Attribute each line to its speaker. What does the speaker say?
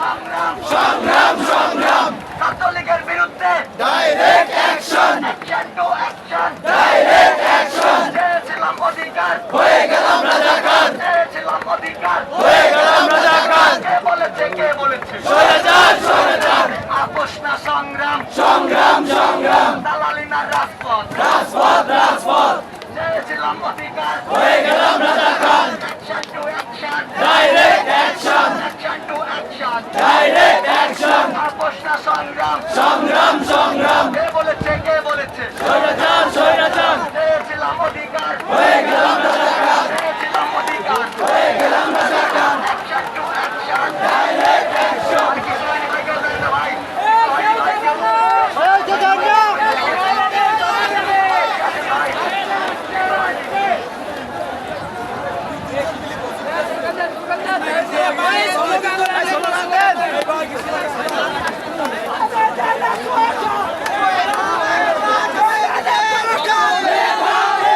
Speaker 1: সংগ্রাম
Speaker 2: সংগ্রাম সংগ্রাম।
Speaker 1: ছাত্রলীগের বিরুদ্ধে
Speaker 2: direct action
Speaker 1: action to action
Speaker 2: direct action
Speaker 1: চেয়েছিলাম অধিকার।
Speaker 2: হয়ে গেলাম রাজাকার।
Speaker 1: চেয়েছিলাম অধিকার।
Speaker 2: হয়ে গেলাম রাজাকার।
Speaker 1: কে বলেছে কে বলেছে?
Speaker 2: স্বৈরাচার স্বৈরাচার।
Speaker 1: আপোষ না সংগ্রাম।
Speaker 2: সংগ্রাম সংগ্রাম।
Speaker 1: দালালি না রাজপথ।
Speaker 2: রাজপথ রাজপথ।
Speaker 1: চেয়েছিলাম অধিকার
Speaker 2: হয়ে গেলাম রাজাকার।
Speaker 1: Action to action
Speaker 2: direct action
Speaker 1: action to action
Speaker 2: direct action
Speaker 1: আপোষ সংগ্রাম
Speaker 2: সংগ্রাম সংগ্রাম
Speaker 1: কে বলেছে কে বলেছে?
Speaker 3: Gracias.